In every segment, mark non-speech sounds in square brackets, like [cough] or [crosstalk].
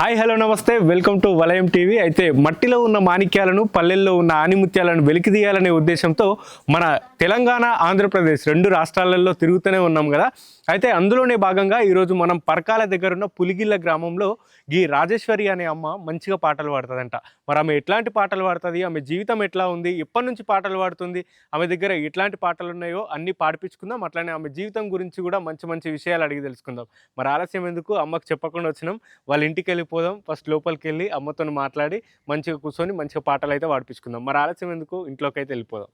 Hi hello namaste. Welcome to Valayam TV. అయితే మట్టిలో ఉన్న మాణిక్యాలను పల్లెల్లో ఉన్న ఆనిముత్యాలను వెలికిదీయాలనే ఉద్దేశంతో మన తెలంగాణ ఆంధ్రప్రదేశ్ రెండు రాష్ట్రాలలో తిరుగుతూనే ఉన్నాం కదా. అయితే అందులోనే భాగంగా ఈరోజు మనం పరకాల దగ్గర ఉన్న పులిగిల్ల గ్రామంలో ఈ రాజేశ్వరి అనే అమ్మ మంచిగా పాటలు పాడుతుందంట. మరి ఆమె ఎట్లాంటి పాటలు పాడుతుంది? ఆమె జీవితం ఎట్లా ఉంది? ఎప్పటి నుంచి పాటలు పాడుతుంది? ఆమె దగ్గర ఎట్లాంటి పాటలు ఉన్నాయో అన్నీ పాడిపించుకుందాం. అట్లానే ఆమె జీవితం గురించి కూడా మంచి మంచి విషయాలు అడిగి తెలుసుకుందాం. మరి ఆలస్యం ఎందుకు? అమ్మకు చెప్పకుండా వచ్చినాం. వాళ్ళ ఇంటికి వెళ్ళిపోదాం. ఫస్ట్ లోపలికి వెళ్ళి అమ్మతో మాట్లాడి మంచిగా కూర్చొని మంచిగా పాటలు అయితే పాడిపించుకుందాం. మరి ఆలస్యం ఎందుకు? ఇంట్లోకి అయితే వెళ్ళిపోదాం.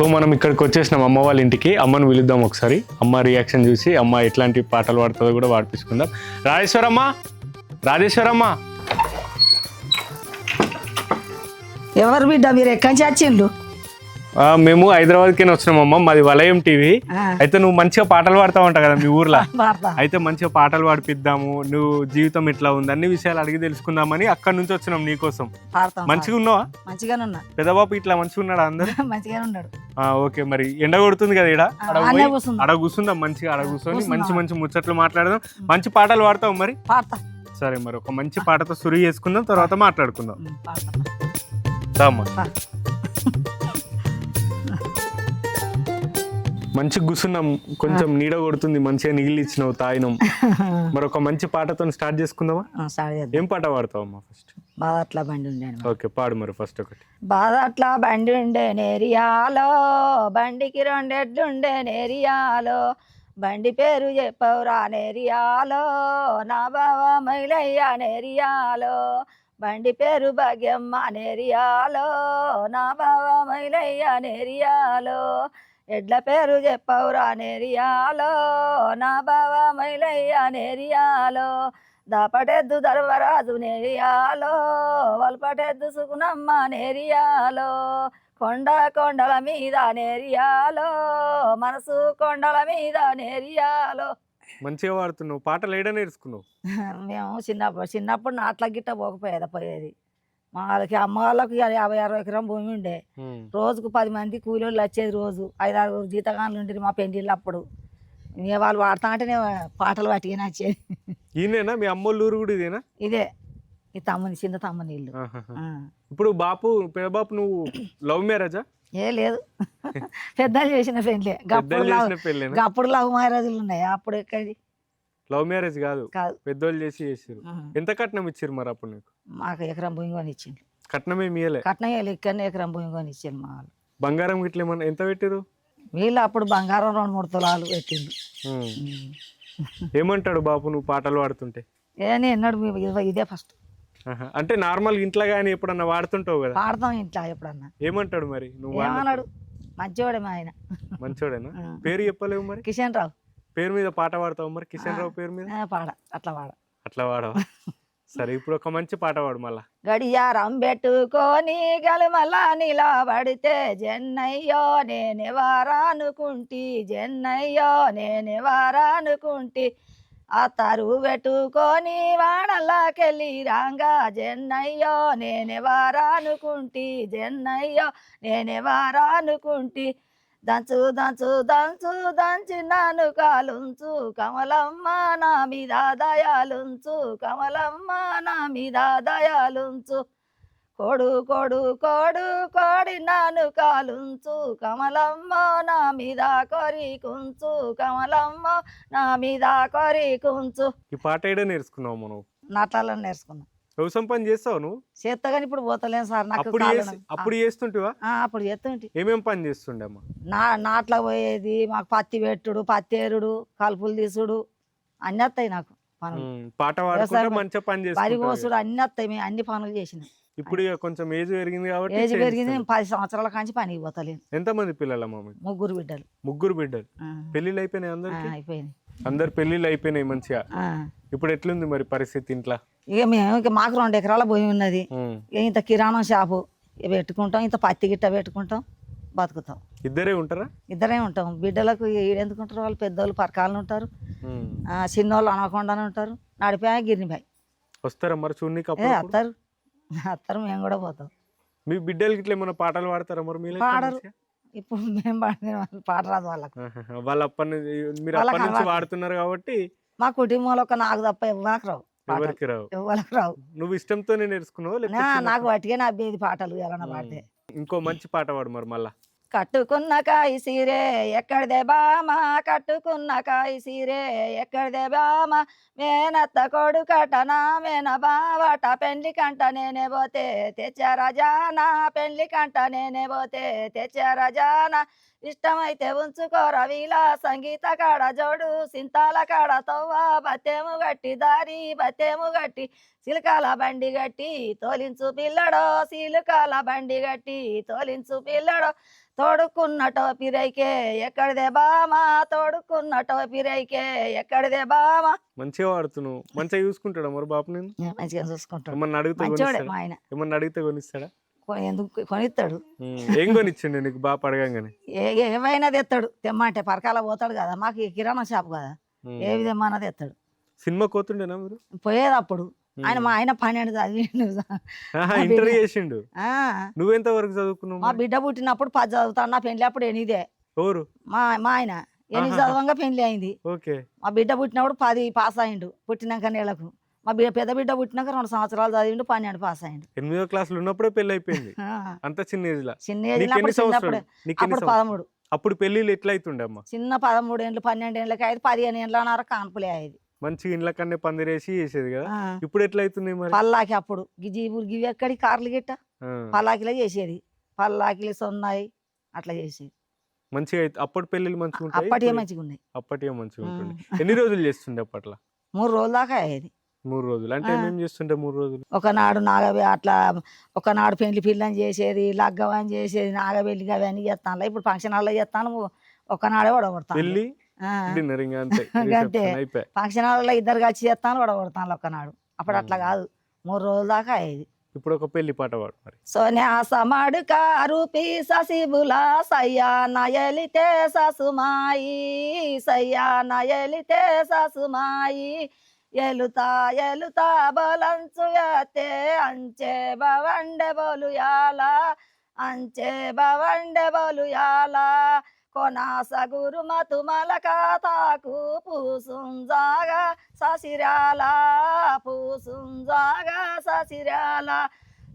సో మనం ఇక్కడికి వచ్చేసినాం అమ్మ వాళ్ళ ఇంటికి. అమ్మను పిలుద్దాం ఒకసారి. అమ్మ రియాక్షన్ చూసి అమ్మ ఎట్లాంటి పాటలు పాడుతుందో కూడా పాడిపించుకుందాం. రాజేశ్వరమ్మ! రాజేశ్వరమ్మ! ఎవరు బిడ్డ మీరు ఎక్కడి నుంచి వచ్చిండ్రు? మేము హైదరాబాద్కి వచ్చినామమ్మ మాది వలయం టీవీ. అయితే నువ్వు మంచిగా పాటలు పాడుతూ ఉంటావు కదా మీ ఊర్లో. [laughs] అయితే మంచిగా పాటలు పాడిపిద్దాము నువ్వు జీవితం ఎట్లా ఉంది అన్ని విషయాలు అడిగి తెలుసుకుందామని అక్కడ నుంచి వచ్చినాం నీకోసం. మంచిగా ఉన్నావా? మంచిగానే ఉన్నా. పెద్దబాబు ఇట్లా మంచిగా ఉన్నాడా అందరు? [laughs] మంచిగానే ఉన్నాడు. ఆ, ఓకే మరి ఎండ కొడుతుంది కదా ఆ, అడ కూర్చుందాం. మంచిగా అడ కూర్చొని. మంచి మంచి ముచ్చట్లు మాట్లాడదాం. మంచి పాటలు పాడతావు మరి? సరే మరి ఒక మంచి పాటతో సురి చేసుకుందాం తర్వాత మాట్లాడుకుందాం. రామ్మా. మంచి కూర్చున్నాం. కొంచెం నీడ కొడుతుంది మంచిగా ఇచ్చినావు తాగినాం. [laughs] మరి ఒక మంచి పాటతో స్టార్ట్ చేసుకుందామా? ఏం పాట పాడతావమ్మా ఫస్ట్ బాధ అట్లా బండి ఉండాను ఓకే పాడు మరి ఫస్ట్ ఒకటి. బాధ అట్లా బండి ఉండే నేరియాలో బండికి రెండెడ్లుండే నేరియాలో. బండి పేరు చెప్పవురా నేరియాలో నా బావ మైలయ్య నేరియాలో. బండి పేరు భాగ్యమ్మ నేరియాలో నా బావ మైలయ్య నేరియాలో. ఎడ్ల పేరు చెప్పవురా నేరియాలో నా బావ మైలయ్య నేరియాలో. దాపటెద్దు ధర్మరాజు నేరియాలో వల్పటెద్దు సుకునమ్మ నేరియాలో. కొండ కొండల మీద నేరియాలో మనసు కొండల మీద నేరియాలో. మంచిగా పాడుతున్నావు పాటలు ఏడ నేర్చుకున్నావు? మేము చిన్నప్పుడు చిన్నప్పుడు నాట్ల గిట్ట పోకపోయేదా పోయేది. మా వాళ్ళకి అమ్మ వాళ్ళకి యాభై అరవై ఎకరం భూమి ఉండే. రోజుకు పది మంది కూలీళ్ళు వచ్చేది రోజు. ఐదారు జీతగాళ్ళు ఉండేది మా పెళ్ళిళ్ళు అప్పుడు. వాళ్ళు వాడతా అంటే నేను పాటలు పట్టుకుని వచ్చేది. ఈయనేనా? మీ అమ్మోళ్ళ ఊరు కూడా ఇదేనా? ఇదే. ఈ తమ్ముని చిన్న తమ్ముని ఇల్లు. ఇప్పుడు బాపు పెదబాపు నువ్వు లవ్ మ్యారేజా? ఏ లేదు. పెద్దలు చేసిన ఫ్రెండ్లే గప్పుడు గప్పుడు లవ్ మ్యారేజ్లు ఉన్నాయి. అప్పుడు ఎక్కడి లవ్ మ్యారేజ్ కాదు. కాదు. పెద్దోళ్ళు చేసి చేసారు. ఎంత కట్నం ఇచ్చారు మరి అప్పుడు నీకు? మాకు ఎకరం భూమి కొని ఇచ్చింది కట్నమే మీయలే. కట్నం వేయాలి ఇక్కడనే ఎకరం భూమి కొని ఇచ్చింది మా వాళ్ళు. బంగారం గిట్ల ఏమన్నా ఎంత పెట్టారు వీళ్ళు అప్పుడు బంగారం రెండు మూడు తులాలు. ఉమ్. ఏమంటాడు బాపు నువ్వు పాటలు పాడుతుంటే? ఏ ఎన్నడు ఇదే- ఫస్ట్. అంటే నార్మల్ ఇంట్లో కానీ ఎప్పుడన్నా వాడుతుంటావు కదా? పాడతాం ఇంట్లో ఎప్పుడన్నా. ఏమంటాడు మరి నువ్వు? ఏమన్నాడు? మంచివాడే మా ఆయన. మంచోడేనా. పేరు చెప్పలేవు మరి? కిషన్ రావు. పేరు మీద పాట పాడతావు మరి? కిషన్ రావు పేరు మీద? ఆ, పాడ అట్లా పాడ. అట్లా వాడవా సరే ఇప్పుడు ఒక మంచి పాట పాడు మళ్ళా. గడియారం పెట్టుకొని గలమలా నిలబడితే జన్నయ్యో నేనెవరానుకుంటి జన్నయ్యో నేనెవరానుకుంటి ఆ తరువు పెట్టుకొని వాడల్లాకెళ్ళి రాంగా జన్నయ్యో నేనెవరానుకుంటి జన్నయ్యో నేనెవరానుకుంటి దంచు దంచు దంచు దంచి నాను కాలుంచు. కమలమ్మ నా మీద దయాలుంచు. కమలమ్మ నా మీద దయాలుంచు. కోడు కోడు కోడు కోడి నాను కాలుంచు. కమలమ్మ నా మీద కొరికుంచు. కమలమ్మ నా మీద కొరికుంచు. ఈ పాట ఏడా నేర్చుకున్నావు మనం నటాలను నేర్చుకున్నా. వ్యవసాయం పని చేస్తావు నువ్వు? చేస్తా కానీ ఇప్పుడు పోతలేను సార్ నాకు అప్పుడు చేసి. అప్పుడు చేస్తుంటివా? ఆ, అప్పుడు చేస్తుంటి. ఏమేం పని చేస్తుండే అమ్మా నా నాట్ల పోయేది మాకు పత్తి పెట్టుడు పత్తి ఏరుడు కలుపులు తీసుడు అన్నీ వస్తాయి నాకు పనులు. ఉమ్, పాట పాడుకుంటే వ్యవసాయం మంచిగా పని వరి కోసుడు అన్నీ వస్తాయి మేము అన్ని పనులు చేసిన. ఇప్పుడు ఇక కొంచెం ఏజ్ పెరిగింది కాబట్టి ఏజ్ పెరిగింది. నేను పది సంవత్సరాల కాంచి పనికి పోతలేను. ఎంతమంది పిల్లలమ్మా మీకు? ముగ్గురు బిడ్డలు. ముగ్గురు బిడ్డలు. ఆ, పెళ్ళిళ్ళు అయిపోయినాయి ఆ, అందరికి అయిపోయింది అందరు పెళ్ళిళ్ళు అయిపోయినాయి మంచిగా. ఆ. ఇప్పుడు ఎట్లుంది మరి పరిస్థితి ఇంట్లో? ఇక మేము ఇక మాకు రెండు ఎకరాల భూమి ఉన్నది. ఇక ఇంత కిరాణం షాపు. పెట్టుకుంటాం ఇంత పత్తి గిట్ట పెట్టుకుంటాం బతుకుతాం. ఇద్దరే ఉంటారా? ఇద్దరే ఉంటాం. బిడ్డలకు ఈడెందుకుంటారు వాళ్ళు? పెద్దోళ్ళు పరకాలను ఉంటారు. చిన్నోళ్ళు అనకుండానే ఉంటారు. నడిపా గిరినిబాయి వస్తారా మరి అప్పుడు వస్తారు. అత్తరు మేము కూడా పోతాం. మీ బిడ్డలకి ఇట్లా ఏమైనా పాటలు పాడతారా మరి మీరు పాడరు. ఇప్పుడు మేము పాడిన పాట రాదు వాళ్ళకు. వాళ్ళ అప్పటి నుంచి మీరు అప్పటి నుంచి. వాడుతున్నారు కాబట్టి మా కుటుంబంలో ఒక నాకు తప్ప ఎవరికి రావు ఎవరికి రావు? రావు. నువ్వు ఇష్టంతోనే నేర్చుకున్నావు నాకు వాటికే నా అబ్బేది పాటలు ఎవరన్నా పాడితే. ఇంకో మంచి పాట పాడు మరి మళ్ళా. కట్టుకున్న కాయి సీరే ఎక్కడిదే బామ కట్టుకున్న కాయి సీరే ఎక్కడిదే బామ మేనత్త కొడుకటనా మేన బావట పెండ్లి కంట నేనే పోతే తెచ్చారా జానా పెండ్లి కంట నేనే పోతే తెచ్చారా జానా ఇష్టమైతే ఉంచుకోరా వీలా సంగీత కాడ జోడు సింతాల కాడ తవ్వ బత్తేము గట్టి దారి బత్తేము గట్టి సిలకాల బండి గట్టి తోలించు పిల్లడో సిలుకాల బండి గట్టి తోలించు పిల్లడో. తోడుకున్న టోపిరైకే ఎక్కడిదే బామా? తోడుకున్న టోపిరైకే ఎక్కడిదే బామా? మంచిగా వాడుతున్నావు. మంచిగా చూసుకుంటాడా మరి బాపు నేను మంచిగా చూసుకుంటాడు. ఏమన్నా అడిగితే కొనిస్తాడా? ఆయన. ఏమన్నా అడిగితే కొనిస్తాడా? ఎందుకు కొనిస్తాడు ఏం కొనిచ్చిండు నీకు? బాపు అడగంగానే ఏ ఏమైనా తెస్తాడు తెమ్మంటే పరకాల పోతాడు కదా. మాకు కిరాణా షాప్ కదా. ఉమ్. ఏ విధమైన తెస్తాడు సినిమా కోతుండేనా మీరు? పోయేది అప్పుడు ఆయన మా ఆయన పన్నెండు చదివిండు. ఇంటర్ చేసిండు. ఆ, నువ్వెంత వరకు చదువుకున్నావు మా? బిడ్డ పుట్టినప్పుడు పది చదువుతాడు. నా పెళ్ళి అప్పుడు ఎనిమిదే. ఎవరు? మా మా ఆయన. ఎనిమిది. చదవంగా పెళ్ళి అయింది. ఓకే. మా బిడ్డ పుట్టినప్పుడు పది పాస్ అయిండు. పుట్టినాక నెలకు. మా బిడ్డ పెద్ద బిడ్డ పుట్టినాక రెండు సంవత్సరాలు చదివిండు పన్నెండు పాస్ అయిండు. ఎనిమిదో క్లాసులు ఉన్నప్పుడే పెళ్ళి అయిపోయింది. అంత చిన్న ఏజ్ లా. చిన్న ఏజ్ అప్పుడు? పదమూడు. అప్పుడు పెళ్ళిళ్ళు ఎట్లా అవుతుండే అమ్మ? చిన్న పదమూడు ఏళ్ళు పన్నెండు ఏళ్ళకి అయింది పదిహేను ఏళ్ళన్నర కాన్పులే అయ్యేది. మంచిగా ఇండ్ల కన్నే పందిరేసి చేసేది కదా? ఇప్పుడు ఎట్లా అవుతుంది మరి? పల్లాకి అప్పుడు. గిజి గివి ఎక్కడి కార్లు గిట్ట? పల్లాకిలో చేసేది. పల్లాకిలు సొన్నాయి అట్లా చేసేది. మంచిగా అయితే అప్పటి పెళ్ళిళ్ళు మంచిగా ఉంటాయి అప్పటికే మంచిగా ఉన్నాయి అప్పటికే మంచిగా ఆ. ఉంటుండే ఎన్ని రోజులు చేస్తుండే అప్పట్లో? మూడు రోజుల దాకా అయ్యేది. మూడు రోజులు. అంటే. ఏమేం చేస్తుండే మూడు రోజులు? ఒకనాడు నాగబె అట్లా ఒకనాడు పెళ్ళి పిల్లని చేసేది లగ్గవని చేసేది నాగబెల్లి అవన్నీ చేస్తాను ఇప్పుడు ఫంక్షన్ హాల్లో చేస్తాను ఒకనాడే వడగొడతాను డిన్నర్ ఇంకా అంతే [laughs] అంతే. ఫంక్షన్ హాల్లో ఇద్దరు కలిసి చేస్తాను వడగొడతాను ఒకనాడు. అప్పుడు అట్లా కాదు. మూడు రోజుల దాకా అయ్యేది. ఇప్పుడు ఒక పెళ్ళి పాట పాడు మరి. సోన్యాసమాడు కారుపి ససిబులా సయ్యా నయలితే ససుమాయి. సయ్యా నయలితే ససుమాయి. ఎలుతా ఎలుతా బలంచు యతే అంచె బవండె బొలుయాల అంచె బవండె బొలుయాల కొనాస గురు మతుమల కాతాకు పూసుంజాగా ససిరాల పూసుంజాగా ససిరాల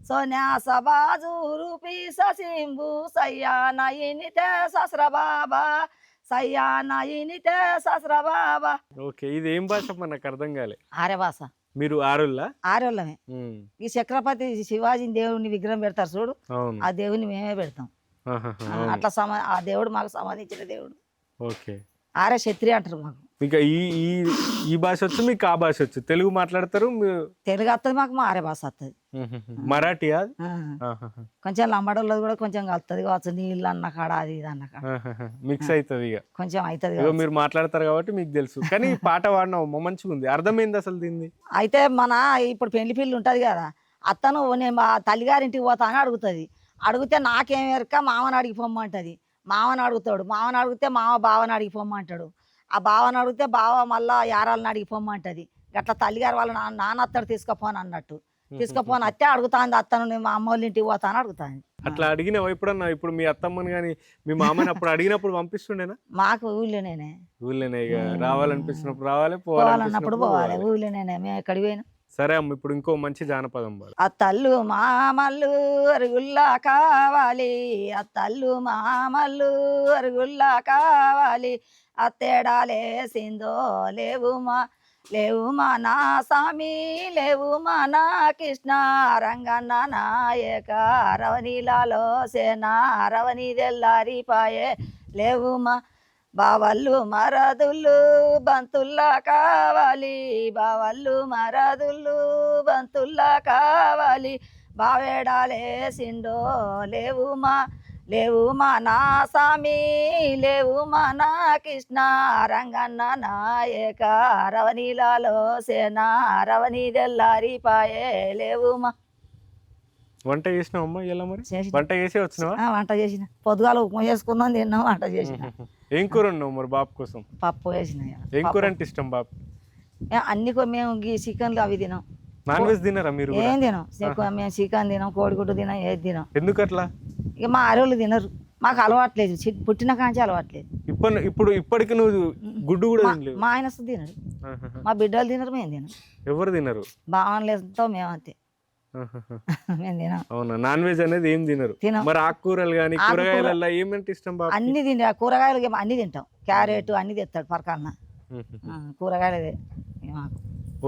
సోన్యాస బాజు రూపి ససింబు సయ్యానయినితే సస్ర బాబా సస్ర బాబా ఓకే ఇది ఏం భాష మనకు అర్థం కాలే? ఆర్య భాష మీరు ఆరుల్లా ఆర్యోళ్ళమే. ఉమ్, ఈ చక్రపతి శివాజీ దేవుని విగ్రహం పెడతారు చూడు అవును. ఆ దేవుని మేమే పెడతాం. ఆహాహా, ఆ, అవును. అట్లా సమ ఆ దేవుడు మాకు సంబంధించిన దేవుడు. ఓకే. ఆర్య క్షత్రియ అంటారు మాకు. మీకు ఈ ఈ ఈ భాష వచ్చు మీకు ఆ భాష వచ్చు. తెలుగు మాట్లాడతారు తెలుగు వస్తుంది మాకు మా ఆర్య భాష వస్తుంది. మరాఠీ అది? కొంచెం లంబడోళ్ళది కూడా కొంచెం కలుతుంది కావచ్చు నీళ్ళు అన్న కాడ అది ఇది అన్న కాడ. మిక్స్ అవుతుంది ఇక. కొంచెం అవుతుంది మీరు మాట్లాడతారు కాబట్టి మీకు తెలుసు. కానీ ఈ పాట పాడినావు మంచిగా ఉంది. అర్థమైంది అసలు దీన్ని? అయితే మన ఇప్పుడు పెళ్ళి పిల్లి ఉంటుంది కదా అత్తను నేను మా తల్లిగారింటికి పోతా అని అడుగుతుంది. అడిగితే నాకేం ఎరక మామని అడిగి పొమ్మంటది. మామని అడుగుతాడు. మామని అడిగితే మామ బావని అడిగి పొమ్మంటాడు. ఆ బావని అడిగితే బావ మళ్ళా యారాలని అడిగి పొమ్మంటది. గట్లా తల్లిగారు వాళ్ళ నాన్న నాన్న అత్తడు తీసుకుపోను అన్నట్టు. తీసుకుపోను అత్తే అడుగుతాంది అత్తను నేను మా అమ్మ వాళ్ళ ఇంటికి పోతాను అడుగుతాను అట్లా అడిగినావు ఎప్పుడన్నా? ఇప్పుడు మీ అత్తమ్మని కానీ మీ మామని అప్పుడు అడిగినప్పుడు పంపిస్తుండేనా? మాకు ఊళ్ళోనేనే. ఊళ్ళోనే ఇక రావాలనిపించినప్పుడు రావాలి పోవాలన్నప్పుడు పోవాలి. ఊళ్ళోనేనే. మేము ఎక్కడికి పోయినా. సరే అమ్మ ఇప్పుడు ఇంకో మంచి జానపదం పాడు. అత్తల్లు మామల్లు అరుగుల్లా కావాలి. అత్తల్లు మామల్లు అరుగుల్లా కావాలి. అత్తేడా సిందో లేవుమా లేవుమా లేవు మా నా స్వామి లేవు మా నా కృష్ణ రంగన్న నాయక రవనీలాలో సేనా రవని తెల్లారిపాయే లేవుమా బావళ్ళు మరదుళ్ళు బంతుల్లా కావాలి బావళ్ళు మరదుళ్ళు బంతుల్లా కావాలి బావేడాలే లేవుమా లేవు మా నా స్వామి లేవు మా నా కృష్ణ రంగన్న నాయక రవణిలాలో సేన రవణి తెల్లారిపాయే లేవు మా. వంట చేసినావు అమ్మ ఇలా మరి? చేసిన. వంట చేసే వచ్చినావా? వంట చేసిన. పొద్దుగాల ఉప్మా చేసుకుందాం తిన్నాం వంట చేసిన. ఏం కూర ఉన్నావు మరి బాబు కోసం? పప్పు వేసిన ఏం కూర అంటే ఇష్టం బాబు అన్ని మేము ఈ చికెన్లు అవి తినాం. నాన్ వెజ్ తినరా మీరు ఏం తినం. మేము చికెన్ తినం కోడిగుడ్డు తినం ఏది తినం. ఎందుకు అట్లా ఇక మా ఆరోళ్ళు తినరు. మాకు అలవాట్లేదు. పుట్టిన కాంచి అలవాట్లేదు. ఇప్పుడు ఇప్పుడు ఇప్పటికి నువ్వు గుడ్డు కూడా మా- ఆయన తినడు. మా బిడ్డలు తినరు మేము తినం ఎవరు తినరు? బాగుండలేదో మేము అంతే. ఆహాహా. [laughs] మేము తినం అవునా? నాన్ వెజ్ అనేది ఏం తినరు. తినం. మరి ఆకుకూరలు కానీ కూరగాయలలో ఏమంటే ఇష్టం అన్ని తింటా. కూరగాయలు అన్ని తింటాం. క్యారెట్ అన్ని తెస్తాడు పరకన్న. కూరగాయలు మాకు.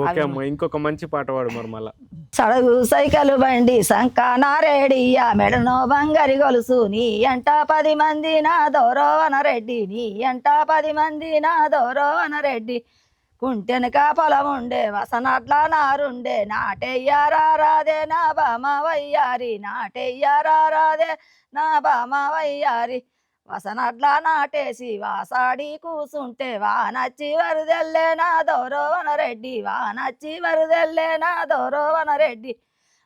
ఓకే అమ్మ ఇంకొక మంచి పాట పాడు మరి మళ్ళా. సడగు సైకలు బండి సంక నారేడియ్య మెడనో బంగారి గొలుసు నీ అంట పది మంది నా దౌరవన రెడ్డి నీ అంట పది మంది నా దౌరవన రెడ్డి. కుంటెనక పొలముండే వసనట్ల నారుండే నాటెయ్యారా రాదే నా బామ వయ్యారి నాటెయ్యారా రాదే నా బామ వయ్యారి వసనట్ల నాటేసి వాసాడి కూసుంటే వానచ్చి వరదెల్లే నా దౌరవన రెడ్డి వానచ్చి వరదెల్లే నా దౌరవన రెడ్డి.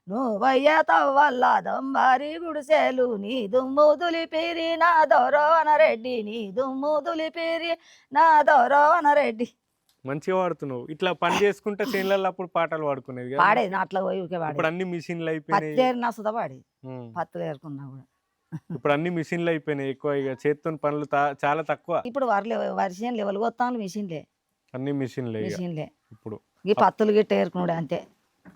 నువ్వయ్య తవ్వల్ల దొంబారి గుడిసెలు నీ దుమ్ము దులిపిరి నా దౌరవన రెడ్డి నీ దుమ్ము దులిపిరి నా దౌరవన రెడ్డి. మంచిగా పాడుతున్నావు ఇట్లా పని చేసుకుంటే చేనులలో అప్పుడు పాటలు పాడుకునేది పాడేది నాట్లో పోయి ఊరికే ఇప్పుడు పాడేది అన్ని మిషన్లు పత్తి అయిపోయినాయి ఏరినా సుధా పాడేది ఉమ్. పత్తులు ఏరుకున్నా కూడా. ఇప్పుడు అన్ని మిషన్లు అయిపోయినాయి ఎక్కువ ఇక చేత్తో పనులు చాలా తక్కువ. ఇప్పుడు వరలే వర్షం లెవెల్ కొత్తాను మిషన్లే. అన్ని మిషన్లే మిషన్లే. ఇప్పుడు. ఈ పత్తులు గిట్ట ఏరుకున్నాడు అంతే.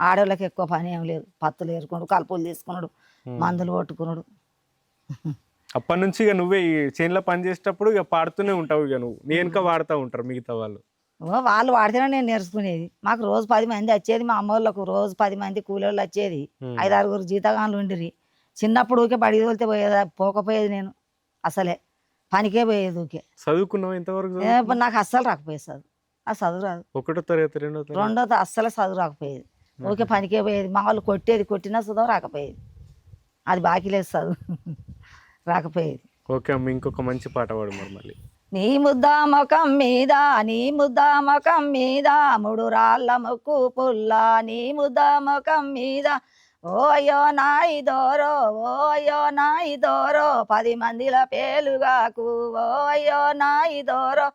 ఆడవాళ్ళకి ఎక్కువ పని ఏం లేదు. పత్తులు ఏరుకున్నాడు కలుపులు తీసుకున్నాడు. మందులు కొట్టుకున్నాడు. అప్పటి నుంచి ఇక నువ్వే ఈ చేనులో పని చేసేటప్పుడు ఇక పాడుతూనే ఉంటావు ఇక నువ్వు. నీ వెనక వాడుతూ ఉంటారు మిగతా వాళ్ళు. వాళ్ళు వాడితేనే నేను నేర్చుకునేది. మాకు రోజు పది మంది వచ్చేది మా అమ్మ వాళ్ళకు రోజు పది మంది కూలోళ్ళు వచ్చేది. ఉమ్. ఐదారుగురు జీతగాన్లు ఉండిరి. చిన్నప్పుడు ఊకే బడి తోలితే పోయేదా? పోకపోయేది నేను. అసలే. పనికే పోయేది ఊకే చదువుకున్నావు చదువుకున్నావు? నాకు అస్సలు రాకపోయేది చదువు. ఆ చదువు రాదు. ఒకటో తరగతి రెండో రెండో అస్సలు చదువు రాకపోయేది. ఊకే పనికే పోయేది. మా వాళ్ళు కొట్టేది కొట్టినా చదువు రాకపోయేది. అది బాకీ లేదు చదువు. [laughs] రాకపోయేది. ఓకే అమ్మ ఇంకొక మంచి పాట పాడు మరి మళ్ళీ. నీ ముద్ద ముఖం మీద నీ ముద్ద ముఖం మీద మూడు రాళ్ళ ముక్కు పుల్ల. నీ ముద్ద ముఖం మీద ఓ అయ్యో నాయి దోరో ఓ అయ్యో నాయి దోరో పది మందిల పేలుగాకు. ఓ అయ్యో నాయి దోరో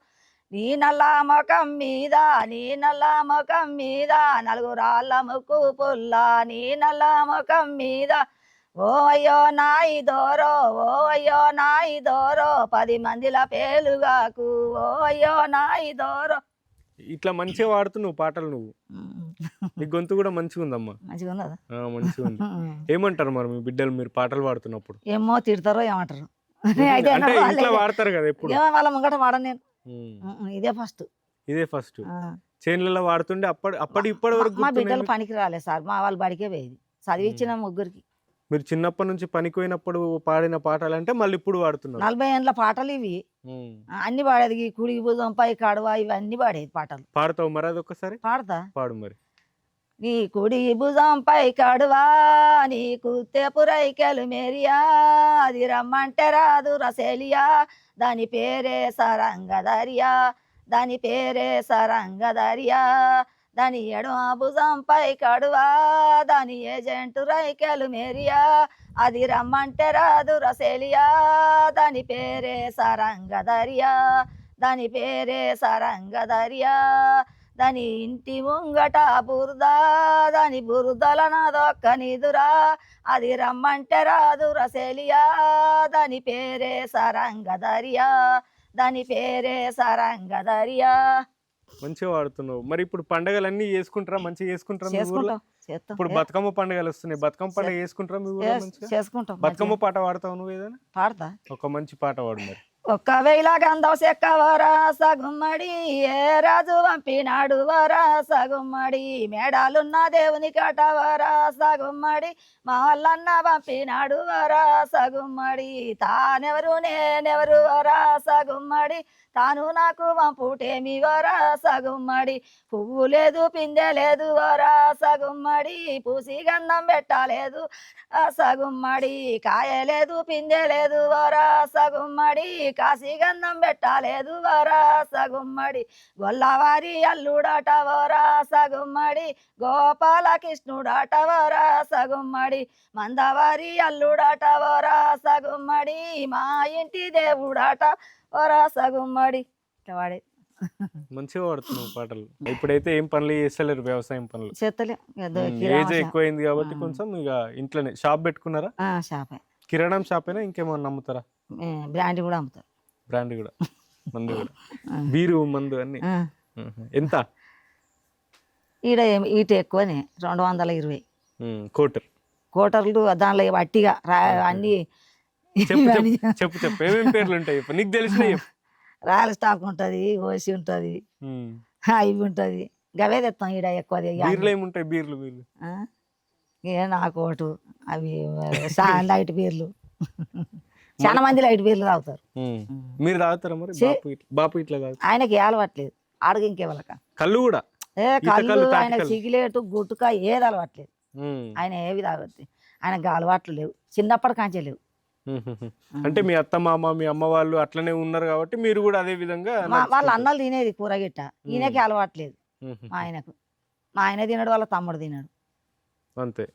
నీ నల్ల ముఖం మీద నీ నల్ల ముఖం మీద నలుగు రాళ్ళ ముక్కు పుల్ల నీ నల్ల ముఖం మీద. ఓ అయ్యో నాయి దోరో ఓ అయ్యో నాయి దోరో పది మందిల పేలుగాకు. ఓ అయ్యో నాయి దోరో ఇట్లా మంచిగా వాడుతున్నావు పాటలు నువ్వు. నీ గొంతు కూడా మంచిగా ఉందమ్మా. మంచిగా ఉన్నదా? మంచిగా ఉంది. [laughs] ఏమంటారు మరి మీ బిడ్డలు? మీరు పాటలు పాడుతున్నప్పుడు. ఏమో తిడతారో ఏమంటారు అంటే. ఇంట్లో వాడతారు కదా ఎప్పుడు? ఏమో వాళ్ళ ముంగట వాడను నేను. ఇదే ఫస్ట్. ఇదే ఫస్ట్. చేనులలో వాడుతుండే అప్పటి అప్పటి ఇప్పటి వరకు మా బిడ్డలు? పనికి రాలేదు సార్. మా వాళ్ళు బడికే పోయేది. చదివించిన ముగ్గురికి. మీరు చిన్నప్పటి నుంచి పనికి పోయినప్పుడు పాడిన పాటలు అంటే మళ్ళీ ఇప్పుడు వాడుతున్నారు. నలభై ఏళ్ళ పాటలు ఇవి. అన్ని పాడేది. ఈ కుడి భుజం పై కడవ ఇవన్నీ పాడేది పాటలు. పాడతావు మరి అదొక్కసారి? పాడతా. పాడు మరి. నీ కుడి భుజంపై కడువా నీకు తెపురైకెలు కెలుమేరియా. అది రమ్మంటే రాదు రసేలియా దాని పేరే సరంగదరియా. దాని పేరే సరంగదరియా. దాని ఎడమ భుజంపై కడువా దాని ఏజెంటు రైకెలు మేరియా అది రమ్మంటే రాదు రసేలియా దాని పేరే సరంగదరియా. దాని పేరే సరంగదరియా. దాని ఇంటి ముంగట బురదా దాని బురదల నాదొక్క నిదురా అది రమ్మంటే రాదు రసేలియా. దాని పేరే సరంగదరియా. దాని పేరే సరంగదరియా. మంచిగా వాడుతున్నావు. మరి ఇప్పుడు పండగలన్నీ చేసుకుంటారా? మంచిగా చేసుకుంటారా ఇప్పుడు బతుకమ్మ పండుగలు వస్తున్నాయి. బతుకమ్మ పండుగ చేసుకుంటారా చేసుకుంటాం బతుకమ్మ. పాట పాడతావు నువ్వు ఏదైనా? పాడతా. ఒక మంచి పాట పాడు మరి. ఒకవేళ గంధం చెక్క సగుమ్మడి ఏ రాజు పంపినాడు వరా సగుమ్మడి మేడాలున్న దేవుని కటవరా సగుమ్మడి గుమ్మడి పంపినాడు వరా సగుమ్మడి తానెవరు నేనెవరు వరా సగుమ్మడి తాను నాకు పంపుటేమి వరా సగుమ్మడి పువ్వు లేదు పిందె లేదు వరా సగుమ్మడి పూసి గంధం పెట్టలేదు సగుమ్మడి కాయ లేదు పిందె లేదు వరా సగుమ్మడి కాసి గంధం పెట్టలేదు వరాస గుమ్మడి గొల్లవారి అల్లుడట వరాస గుమ్మడి గోపాలకృష్ణుడట వరాస గుమ్మడి మందవారి అల్లుడట వరాస గుమ్మడి మా ఇంటి దేవుడట వరాస గుమ్మడి ఇట్లా వాడే. మంచిగా పాడుతున్నావు పాటలు. ఇప్పుడైతే ఏం పనులు చేస్తలేరు వ్యవసాయం పనులు. ఏజ్. ఎక్కువైంది కాబట్టి. కొంచెం ఇక ఇంట్లోనే షాప్ పెట్టుకున్నారా? షాపే. కిరాణం షాప్ అయినా ఇంకేమన్నా నమ్ముతారా? బ్రాండ్ కూడా అమ్ముతారు. బ్రాండ్ కూడా. మందు కూడా. బీరు మందు అన్ని. ఎంత? ఈడ ఈట ఎక్కువనే రెండు వందల ఇరవై. కోటర్. కోటర్లు దానిలో వట్టిగా అన్ని చెప్పు చెప్పు ఏమేమి పేర్లు ఉంటాయి నీకు తెలిసిన రాయల్ స్టాక్ ఉంటుంది ఓసి ఉంటుంది. ఇవి ఉంటుంది. గవే తెస్తాం ఈడ ఎక్కువ ఇక బీర్లు ఏముంటాయి? బీర్లు? ఏ నాకు ఒకటి అవి లైట్ బీర్లు. చాలా మంది లైట్ బీర్లు తాగుతారు. మీరు తాగుతారా మరి? బాపు ఇట్లా బాపు ఇట్లా తాగుతారు? ఆయనకి అలవాట్లేదు ఆడగ ఇంకేవాళ్ళక కళ్ళు కూడా? ఏ కళ్ళు ఆయన. సిగిలేటు గుట్టుక ఏది అలవాట్లేదు. ఆయన ఏవి తాగొద్దు. ఆయనకు అలవాట్లు లేవు. చిన్నప్పటి కాంచే లేవు. అంటే మీ అత్త మామ మీ అమ్మ వాళ్ళు అట్లనే ఉన్నారు కాబట్టి మీరు కూడా అదే విధంగా వాళ్ళ. అన్నలు తినేది కూరగిట్ట. ఈయనకి అలవాట్లేదు. మా ఆయనకు. మా ఆయన తినడు వాళ్ళ తమ్ముడు తినడు. అంతే.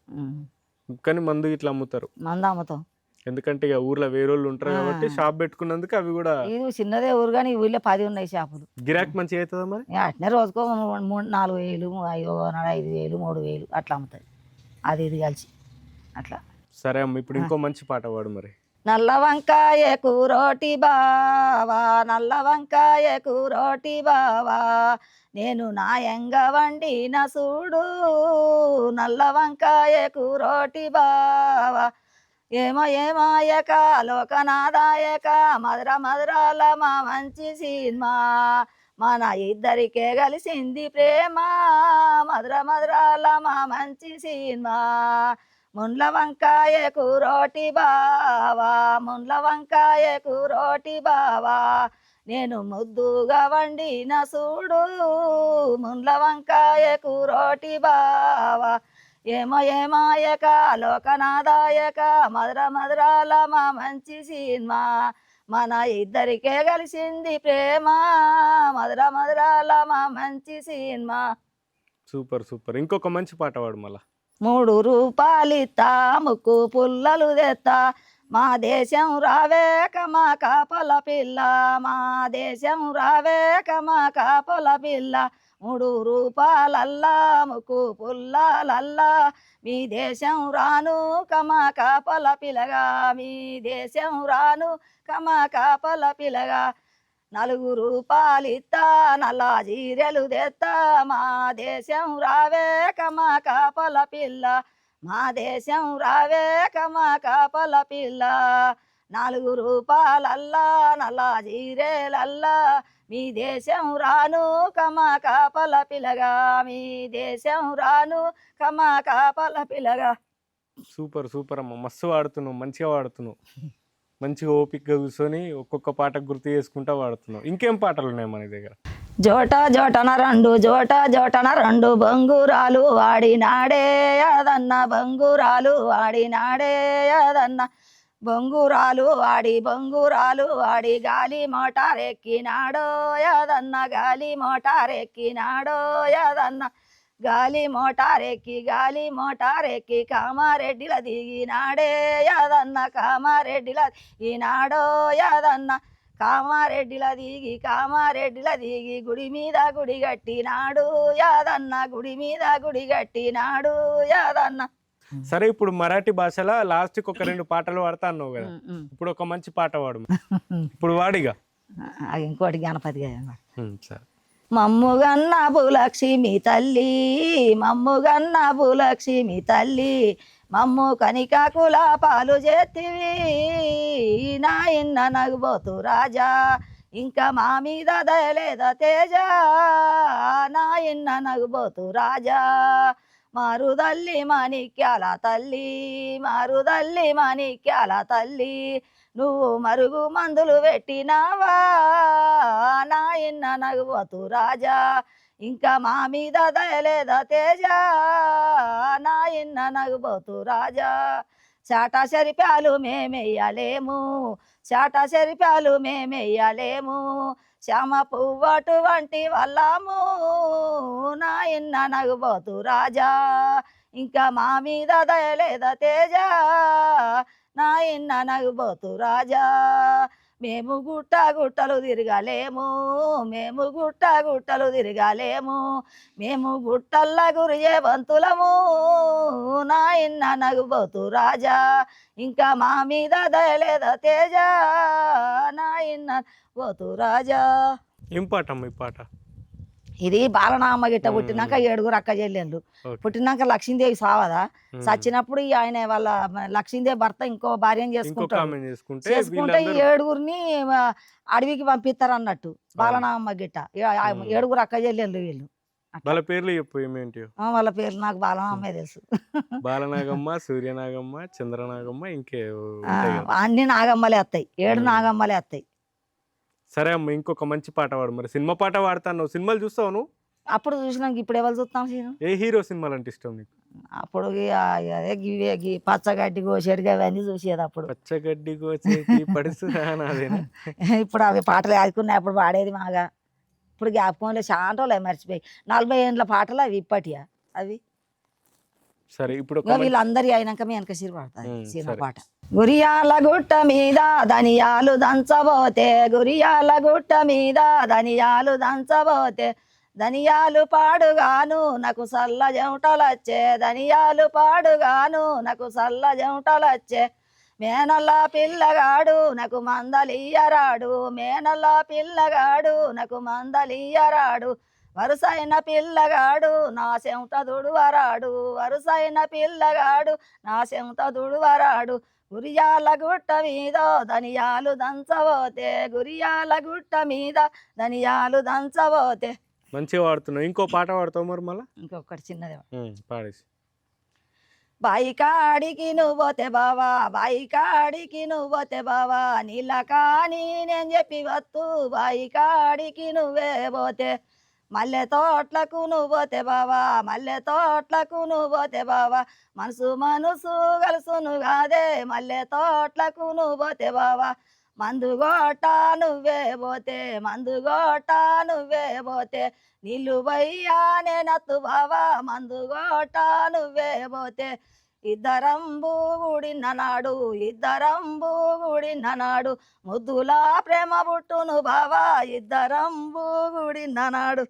కానీ మందు ఇట్లా అమ్ముతారు. మంద అమ్ముతాం. ఎందుకంటే ఇక ఊర్లో వేరేళ్ళు ఉంటారు ఆ. కాబట్టి షాప్ పెట్టుకున్నందుకు అవి కూడా ఇది చిన్నదే ఊరు కానీ ఊళ్ళో పది ఉన్నాయి షాపులు. గిరాక్ మంచిగా అవుతుందా మరి? అట్నే రోజుకో మూడు నాలుగు వేలు ఐదు ఐదు వేలు మూడు వేలు అట్లా అమ్ముతుంది అది ఇది కలిసి అట్లా. సరే అమ్మ ఇప్పుడు ఇంకో మంచి పాట పాడు మరి. నల్ల వంకాయ కూరోటి బావా నల్ల వంకాయ కూరోటి బావా నేను నాయంగా వండిన చూడు నల్ల వంకాయ కూరోటి బావా. ఏమో ఏమాయక లోకనాదాయక మధుర మధురాల మా మంచి సినిమా. మన ఇద్దరికే కలిసింది ప్రేమ మధుర మధురాల మా మంచి సినిమా. ముండ్ల వంకాయ కూరోటి బావా ముండ్ల వంకాయ కూరోటి బావా. నేను ముద్దుగా వండిన చూడు ముండ్ల వంకాయ కూరోటి బావా. ఏమో ఏమాయక లోకనాదాయక మధుర మధురాల మా మంచి సినిమా. మన ఇద్దరికే కలిసింది ప్రేమ మధుర మధురాల మా మంచి సినిమా. Super super. ఇంకొక మంచి పాట పాడు మళ్ళా. మూడు రూపాలిత్తా ముక్కు పుల్లలు తెత్తా. మా దేశం రావేక మా కాపల పిల్ల మా దేశం రావేక మా కాపల పిల్ల. మూడు రూపాలల్లా ముక్కు పుల్లలల్లా. మీ దేశం రాను కమా కాపల పిలగా. మీ దేశం రాను కమా కాపల పిలగా. నలుగు రూపాలిత్తా నల్ల జీరెలు తెత్తా. మా దేశం రావే కమా కాపల పిల్ల. మా దేశం రావే కమా కాపల పిల్ల. నాలుగు రూపాలల్లా నల్ల జీరేలల్లా మీ దేశం రాను కమా కాపల పిల్లగా మీ దేశం రాను కమా కాపల పిల్లగా సూపర్ సూపర్ అమ్మ. మస్తు వాడుతున్నావు మంచిగా వాడుతున్నావు. మంచిగా ఓపిక్గా కూర్చొని ఒక్కొక్క పాట గుర్తు చేసుకుంటా వాడుతున్నావు. ఇంకేం పాటలు ఉన్నాయి మన దగ్గర? జోట జోటన రెండు జోట జోటన రెండు బంగురాలు వాడినాడే అదన్న బంగురాలు వాడినాడే అదన్న బొంగురాలు వాడి బొంగురాలు వాడి గాలి మోటారెక్కినాడో యదన్న గాలి మోటారెక్కినాడో యదన్న గాలి మోటారెక్కి గాలి మోటారెక్కి కామారెడ్డిల దిగినాడే యాదన్న కామారెడ్డిల ఈనాడో యాదన్న కామారెడ్డిల దిగి కామారెడ్డిల దిగి గుడి మీద గుడి కట్టినాడు యాదన్న గుడి మీద గుడి కట్టినాడు యాదన్న సరే ఇప్పుడు మరాఠీ భాషలో లాస్ట్కి ఒక రెండు పాటలు పాడతా అన్నావు కదా. ఇప్పుడు ఒక మంచి పాట పాడు [laughs] ఇప్పుడు వాడిగా. ఇంకోటి గణపతి సరే. మమ్ముగన్న భూలక్ష్మి తల్లి మమ్ముగన్న భూలక్ష్మి తల్లి మమ్ము కనికాకుల పాలు చేతివి నాయన్న నగుబోతు రాజా ఇంకా మా మీద దయలేద తేజ నాయన్న నగుబోతు రాజా. మారుదల్లి మాణిక్యాల తల్లి మారుదల్లి మాణిక్యాల తల్లి. నువ్వు మరుగు మందులు పెట్టినావా? నాయన్న నగువతు రాజా? ఇంకా మా మీద దయలేద తేజ? నాయన్న నగుబోతు రాజా? చాట శరిపాలు మేమెయ్యలేము చాట శరిపాలు మేమెయ్యలేము. శ్యామ పువ్వటు వంటి వల్లము నాయన్న నగుబోతు రాజా. ఇంకా మా మీద దయలేద తేజ. నాయన్న నగుబోతు రాజా. మేము గుట్ట గుట్టలు తిరగలేము మేము గుట్ట గుట్టలు తిరగలేము మేము గుట్టల్ల గురియే బంతులము నాయన్న నగుబోతు రాజా ఇంకా మా మీద దయలేద తేజ. నాయన్న పోతు రాజా. ఏం పాట అమ్మ ఈ పాట? ఇది బాలనామ గిట్ట. పుట్టినాక ఏడుగురు అక్క చెల్లెళ్ళు. పుట్టినాక లక్ష్మీదేవి సావదా. చచ్చినప్పుడు ఆయన వాళ్ళ లక్ష్మీదేవి భర్త ఇంకో భార్యను చేసుకుంటాడు చేసుకుంటే చేసుకుంటే ఈ వీళ్ళందరూ ఏడుగురిని అడవికి పంపిస్తారు అన్నట్టు బాలనామ గిట్ట. ఏడుగురు అక్క చెల్లెళ్ళు వీళ్ళు వాళ్ళ పేర్లు చెప్పు ఏమేంటియో ఆ, వాళ్ళ పేర్లు నాకు బాలనామే తెలుసు బాలనాగమ్మ సూర్యనాగమ్మ చంద్రనాగమ్మ ఇంకే. అన్ని నాగమ్మలే వస్తాయి ఏడు మ్మ్. నాగమ్మలే వస్తాయి సరే అమ్మ ఇంకొక మంచి పాట పాడు. మరి సినిమా పాట పాడతాను సినిమాలు చూస్తావు నువ్వు? అప్పుడు చూసినాక ఇప్పుడు ఎవరు చూస్తాం సీను? ఏ హీరో సినిమాలు అంటే ఇష్టం నీకు? అప్పుడు అదే గివే గి పచ్చగడ్డి కోసేడుగా అవన్నీ చూసేది అప్పుడు. పచ్చగడ్డి కోసేటి [laughs] పడుసు అదేనా? ఇప్పుడు అవి పాటలు ఆదుకున్నాయి అప్పుడు పాడేది మాగా. ఇప్పుడు జ్ఞాపకంలో చాలా రోజులు మర్చిపోయి. నలభై ఏండ్ల పాటలు అవి ఇప్పటియా అవి. సరే ఇప్పుడు వీళ్ళందరి అయినాక మీ వెనక సిరి పడతాయి ఉమ్, సినిమా. పాట. గురియాల గుట్ట మీద ధనియాలు దంచబోతే గురియాల గుట్ట మీద ధనియాలు దంచబోతే ధనియాలు పాడుగాను నాకు సల్ల జమటలొచ్చే ధనియాలు పాడుగాను నాకు సల్ల జమటలొచ్చే మేనల్ల పిల్లగాడు నాకు మందలియ్యరాడు మేనల్ల పిల్లగాడు నాకు మందలియ్యరాడు వరుసైన పిల్లగాడు నా చెమట దుడువరాడు. వరుసైన పిల్లగాడు నా చెమట దుడువరాడు. గురియాల గుట్ట మీద ధనియాలు దంచబోతే గురియాల గుట్ట మీద ధనియాలు దంచబోతే. మంచిగా పాడుతున్నావు. ఇంకో పాట పాడతావు మరి మళ్ళా? ఇంకొకటి చిన్నది పాడేసి బాయి కాడికి నువ్వు పోతే బావా బాయి కాడికి నువ్వు పోతే బావా నీళ్ళ కాని నేను చెప్పి వత్తు బాయి కాడికి నువ్వే పోతే. మల్లె తోట్లకు నువ్వు పోతే బావా మల్లె తోట్లకు నువ్వు పోతే బావా మనసు మనసు కలుసును కాదే మల్లె తోట్లకు నువ్వు పోతే బావా మందు గోట నువ్వే పోతే మందు గోట నువ్వే పోతే. నిలువయ్యా నేనత్తు బావా మందు గోట నువ్వే పోతే. ఇద్దరంబు గుడిన నాడు ఇద్దరంబు గుడిన నాడు ముద్దులా ప్రేమ పుట్టును బావా ఇద్దరంబు గుడిన నాడు.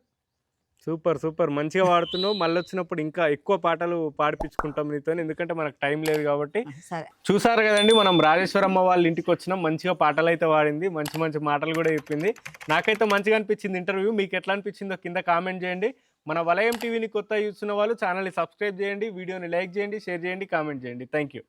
Super super. మంచిగా పాడుతున్నావు. మళ్ళీ వచ్చినప్పుడు ఇంకా ఎక్కువ పాటలు పాడిపించుకుంటాం నీతో. ఎందుకంటే మనకు టైం లేదు కాబట్టి. సరే. చూసారు కదండి మనం రాజేశ్వరమ్మ వాళ్ళ ఇంటికి వచ్చినాం. మంచిగా పాటలు అయితే పాడింది. మంచి మంచి మాటలు కూడా చెప్పింది. నాకైతే మంచిగా అనిపించింది ఇంటర్వ్యూ. మీకు ఎట్లా అనిపించిందో కింద కామెంట్ చేయండి. మన వలయం టీవీని కొత్త చూస్తున్న వాళ్ళు ఛానల్ని సబ్స్క్రైబ్ చేయండి వీడియోని లైక్ చేయండి షేర్ చేయండి కామెంట్ చేయండి. Thank you